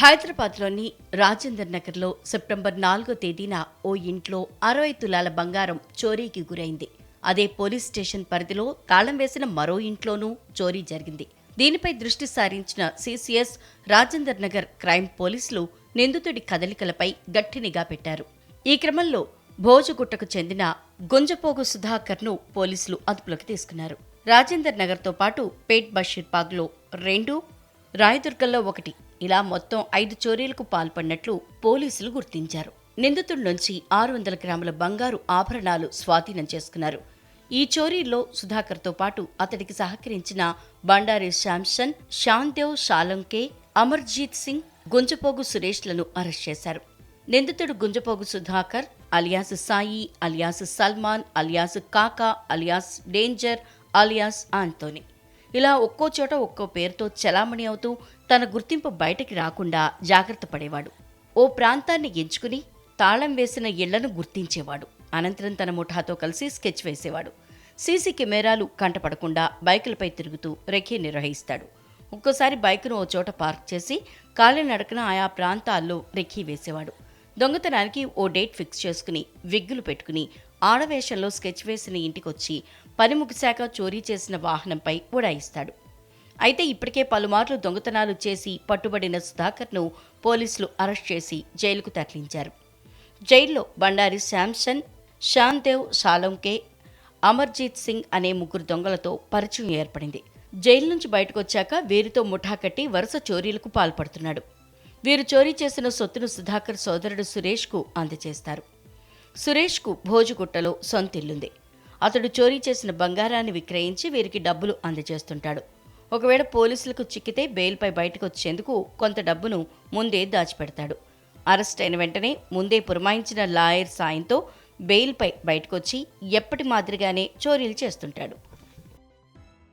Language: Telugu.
హైదరాబాద్లోని రాజేందర్ నగర్లో సెప్టెంబర్ నాలుగో తేదీన ఓ ఇంట్లో అరవై తులాల బంగారం చోరీకి గురైంది. అదే పోలీస్ స్టేషన్ పరిధిలో తాళం వేసిన మరో ఇంట్లోనూ చోరీ జరిగింది. దీనిపై దృష్టి సారించిన సిసిఎస్ రాజేందర్ నగర్ క్రైమ్ పోలీసులు నిందితుడి కదలికలపై గట్టి నిఘా పెట్టారు. ఈ క్రమంలో భోజగుట్టకు చెందిన గుంజపోగు సుధాకర్ను పోలీసులు అదుపులోకి తీసుకున్నారు. రాజేందర్ నగర్తో పాటు పేట్ బషీర్బాగ్లో రెండు రాయదుర్గంలో ఒకటి ఇలా మొత్తం ఐదు చోరీలకు పాల్పడినట్లు పోలీసులు గుర్తించారు. నిందితుడి నుంచి ఆరు వందల గ్రాముల బంగారు ఆభరణాలు స్వాధీనం చేసుకున్నారు. ఈ చోరీల్లో సుధాకర్తో పాటు అతడికి సహకరించిన బండారి శాంసన్ శాందేవ్ షాలంకే అమర్జీత్ సింగ్ గుంజపోగు సురేష్లను అరెస్ట్ చేశారు. నిందితుడు Gunjapogu Sudhakar alias Sai alias Salman alias Kaka alias danger alias Antony ఇలా ఒక్కో చోట ఒక్కో పేరుతో చలామణి అవుతూ తన గుర్తింపు బయటికి రాకుండా జాగ్రత్త పడేవాడు. ఓ ప్రాంతాన్ని ఎంచుకుని తాళం వేసిన ఇళ్ళను గుర్తించేవాడు. అనంతరం తన ముఠాతో కలిసి స్కెచ్ వేసేవాడు. సీసీ కెమెరాలు కంటపడకుండా బైకులపై తిరుగుతూ రెక్కీ నిర్వహిస్తాడు. ఒక్కోసారి బైకును ఓ చోట పార్క్ చేసి కాలినడకన ఆయా ప్రాంతాల్లో రెక్కీ వేసేవాడు. దొంగతనానికి ఓ డేట్ ఫిక్స్ చేసుకుని విగ్గులు పెట్టుకుని ఆడవేషంలో స్కెచ్ వేసిన ఇంటికొచ్చి పని ముగిశాక చోరీ చేసిన వాహనంపై ఉడాయిస్తాడు అయితే ఇప్పటికే పలుమార్లు దొంగతనాలు చేసి పట్టుబడిన సుధాకర్ను పోలీసులు అరెస్ట్ చేసి జైలుకు తరలించారు. జైల్లో బండారి శాంసన్ శాందేవ్ సాలంకే అమర్జీత్ సింగ్ అనే ముగ్గురు దొంగలతో పరిచయం ఏర్పడింది. జైలు నుంచి బయటకు వచ్చాక వీరితో ముఠా కట్టి వరుస చోరీలకు పాల్పడుతున్నాడు. వీరు చోరీ చేసిన సొత్తును సుధాకర్ సోదరుడు సురేష్కు అందజేస్తారు. సురేష్కు భోజుగుట్టలో సొంతిల్లుంది. అతడు చోరీ చేసిన బంగారాన్ని విక్రయించి వీరికి డబ్బులు అందజేస్తుంటాడు. ఒకవేళ పోలీసులకు చిక్కితే బెయిల్పై బయటకు వచ్చేందుకు కొంత డబ్బును ముందే దాచిపెడతాడు. అరెస్ట్ అయిన వెంటనే ముందే పురమాయించిన లాయర్ సాయంతో బెయిల్పై బయటకొచ్చి ఎప్పటి మాదిరిగానే చోరీలు చేస్తుంటాడు.